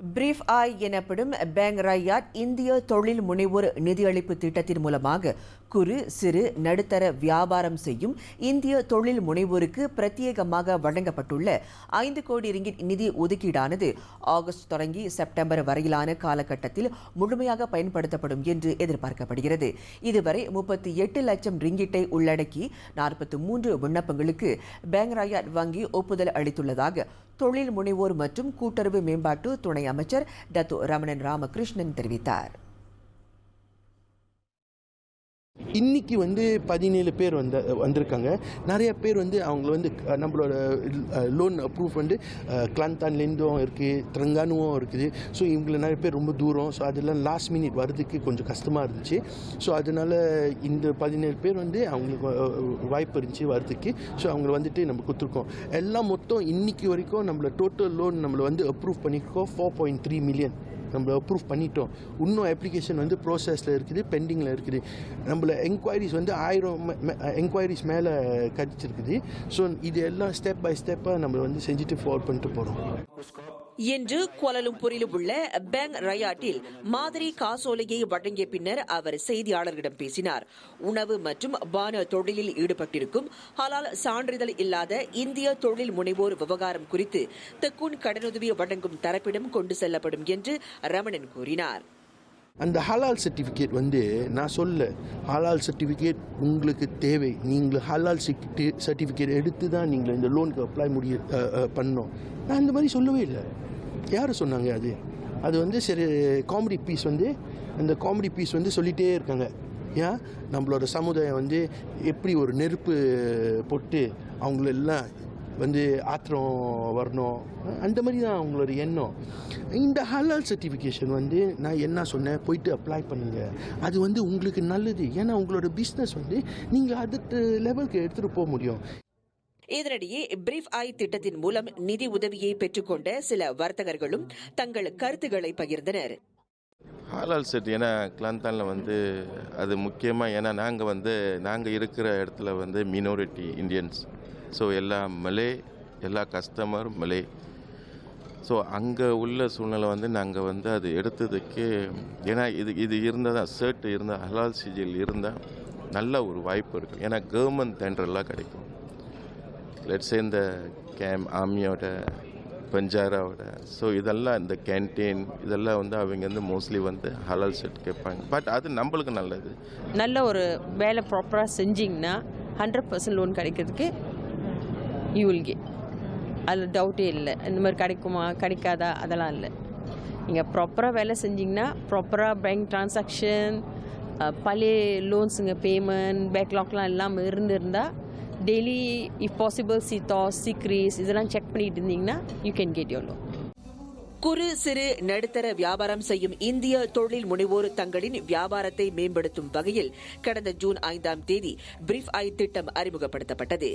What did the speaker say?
Brief ஆய் எனப்படும் bang riot இந்திய தொழில் முனைவோர் நிதியளிப்பு திட்டத்தின் மூலமாக குறு சிறு நடுத்தர வியாபாரம் செய்யும் இந்திய தொழில் முனைவோருக்கு பிரத்யேகமாக வழங்கப்பட்டுள்ள ஐந்து கோடி ரிங்கிட் நிதி ஒதுக்கீடானது ஆகஸ்ட் தொடங்கி செப்டம்பர் வரையிலான காலகட்டத்தில் முழுமையாக பயன்படுத்தப்படும் என்று எதிர்பார்க்கப்படுகிறது. இதுவரை முப்பத்தி எட்டு லட்சம் ரிங்கிட்டை உள்ளடக்கி நாற்பத்தி மூன்று விண்ணப்பங்களுக்கு பேங் வங்கி ஒப்புதல் அளித்துள்ளதாக தொழில் முனைவோர் மற்றும் கூட்டுறவு மேம்பாட்டு துணை அமைச்சர் டத்து ரமணன் ராமகிருஷ்ணன் தெரிவித்தார். இன்னைக்கு வந்து பதினேழு பேர் வந்த வந்திருக்காங்க. நிறைய பேர் வந்து அவங்க வந்து நம்மளோட லோன் அப்ரூவ் வந்து கிளாந்தான்லேருந்தும் இருக்குது திரங்கானுவும் இருக்குது. ஸோ இவங்களை நிறைய பேர் ரொம்ப தூரம் ஸோ அதெல்லாம் லாஸ்ட் மினிட் வர்றதுக்கு கொஞ்சம் கஷ்டமாக இருந்துச்சு. ஸோ அதனால் இந்த பதினேழு பேர் வந்து அவங்களுக்கு வாய்ப்பு இருந்துச்சு வர்றதுக்கு. ஸோ அவங்களை வந்துட்டு நம்ம கொடுத்துருக்கோம். எல்லாம் மொத்தம் இன்னைக்கு வரைக்கும் நம்மள டோட்டல் லோன் நம்மளை வந்து அப்ரூவ் பண்ணியிருக்கோம் ஃபோர் பாயிண்ட் த்ரீ மில்லியன் நம்மளை அப்ரூவ் பண்ணிட்டோம். இன்னும் அப்ளிகேஷன் வந்து ப்ரோசஸில் இருக்குது பெண்டிங்கில் இருக்குது. நம்மள என்கொயரிஸ் வந்து ஆயிரம் என்கொயரிஸ் மேலே கடிச்சிருக்குது ஸோ இது எல்லாம் ஸ்டெப் பை ஸ்டெப்பாக நம்ம வந்து செஞ்சுட்டு ஃபார்வர்ட் பண்ணிட்டு போகிறோம் இன்று கோலலும்பூரில் உள்ள பேங் ரயாட்டில் மாதிரி காசோலையை வழங்கிய பின்னர் அவர் செய்தியாளர்களிடம் பேசினார். உணவு மற்றும் பான தொழிலில் ஈடுபட்டிருக்கும் ஹலால் சான்றிதழ் இல்லாத இந்திய தொழில் முனைவோர் விவகாரம் குறித்து தெக்குன் கடனுதவி வழங்கும் தரப்பிடம் கொண்டு செல்லப்படும் என்று ரமணன் கூறினார். அந்த ஹலால் சர்டிஃபிகேட் வந்து நான் சொல்ல ஹலால் சர்டிஃபிகேட் உங்களுக்கு தேவை. நீங்கள் ஹலால் சர்டிஃபிகேட் எடுத்து தான் நீங்கள் இந்த லோனுக்கு அப்ளை முடிய பண்ணோம் நான் அந்த மாதிரி சொல்லவே இல்லை. யார் சொன்னாங்க அது? அது வந்து சரி காமெடி பீஸ் வந்து அந்த காமெடி பீஸ் வந்து சொல்லிகிட்டே இருக்காங்க. ஏன்? நம்மளோட சமுதாயம் வந்து எப்படி ஒரு நெருப்பு போட்டு அவங்களெல்லாம் வந்து ஆத்திரம் வரணும். அந்த மாதிரி தான் அவங்களோட எண்ணம். இந்த ஹலால் சர்டிஃபிகேஷன் வந்து நான் என்ன சொன்னேன்? போயிட்டு அப்ளை பண்ணுங்க. அது வந்து உங்களுக்கு நல்லது. ஏன்னா உங்களோட பிஸ்னஸ் வந்து நீங்கள் அடுத்த லெவலுக்கு எடுத்துகிட்டு போக முடியும். இதனிடையே பிரீஃப் ஐ திட்டத்தின் மூலம் நிதி உதவியை பெற்றுக்கொண்ட சில வர்த்தகர்களும் தங்கள் கருத்துக்களை பகிர்ந்தனர். ஹாலால் செட் ஏன்னா கிளாந்தானில் வந்து அது முக்கியமாக ஏன்னா நாங்கள் வந்து நாங்கள் இருக்கிற இடத்துல வந்து மினோரிட்டி இந்தியன்ஸ் ஸோ எல்லா மலே எல்லா கஸ்டமர் மலே. ஸோ அங்கே உள்ள சூழ்நிலை வந்து நாங்கள் வந்து அது எடுத்ததுக்கு ஏன்னா இது இது இருந்தால் தான் சர்ட் இருந்தால் ஹலால் சிஜில் இருந்தால் நல்ல ஒரு வாய்ப்பு இருக்கும் ஏன்னா கவர்மெண்ட் டெண்டர்லாம் கிடைக்கும். லெட்ஸ் இந்த கேம் ஆர்மியோட பஞ்சாராவோட ஸோ இதெல்லாம் இந்த கேன்டீன் இதெல்லாம் வந்து அவங்க வந்து மோஸ்ட்லி வந்து ஹலால் செட் கேட்பாங்க. பட் அது நம்மளுக்கு நல்லது. நல்ல ஒரு வேலை ப்ராப்பராக செஞ்சிங்கன்னா ஹண்ட்ரட் பர்சன்ட் லோன் கிடைக்கிறதுக்கு யூ வில் அதில் டவுட்டே இல்லை. இந்த மாதிரி கிடைக்குமா கிடைக்காதா? அதெல்லாம் இல்லை. நீங்கள் ப்ராப்பராக வேலை செஞ்சிங்கன்னா ப்ராப்பராக பேங்க் ட்ரான்சாக்ஷன் பழைய லோன்ஸுங்க பேமெண்ட் பேக்லாக்லாம் இல்லாமல் இருந்திருந்தால் டெய்லி இஃப் பாசிபிள் சி டாஸ் சீக்ரீஸ் இதெல்லாம் செக் பண்ணிட்டு இருந்தீங்கன்னா you can get your loan குறு சிறு நடுத்தர வியாபாரம் செய்யும் இந்திய தொழில் முனைவோர் தங்களின் வியாபாரத்தை மேம்படுத்தும் வகையில் கடந்த ஜூன் ஐந்தாம் தேதி பிரீஃப் ஐ திட்டம் அறிமுகப்படுத்தப்பட்டது.